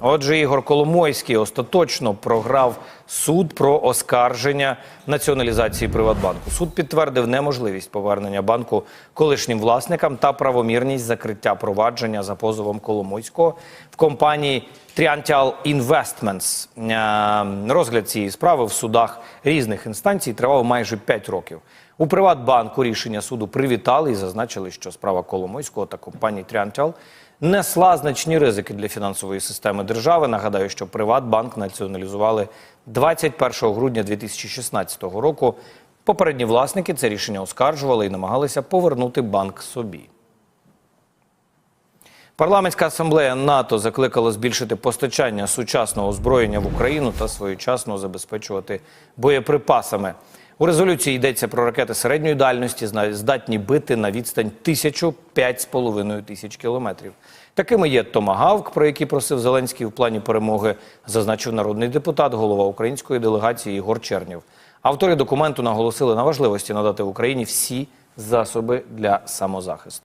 Отже, Ігор Коломойський остаточно програв суд про оскарження націоналізації Приватбанку. Суд підтвердив неможливість повернення банку колишнім власникам та правомірність закриття провадження за позовом Коломойського в компанії Triantial Investments. Е, Розгляд цієї справи в судах різних інстанцій тривав майже 5 років. У Приватбанку рішення суду привітали і зазначили, що справа Коломойського та компанії Triantial несла значні ризики для фінансової системи держави. Нагадаю, що Приватбанк націоналізували 21 грудня 2016 року. Попередні власники це рішення оскаржували і намагалися повернути банк собі. Парламентська асамблея НАТО закликала збільшити постачання сучасного озброєння в Україну та своєчасно забезпечувати боєприпасами. У резолюції йдеться про ракети середньої дальності, здатні бити на відстань тисячу п'ять з половиною тисяч кілометрів. Такими є Томагавк, про який просив Зеленський в плані перемоги, зазначив народний депутат, голова української делегації Ігор Чернів. Автори документу наголосили на важливості надати Україні всі засоби для самозахисту.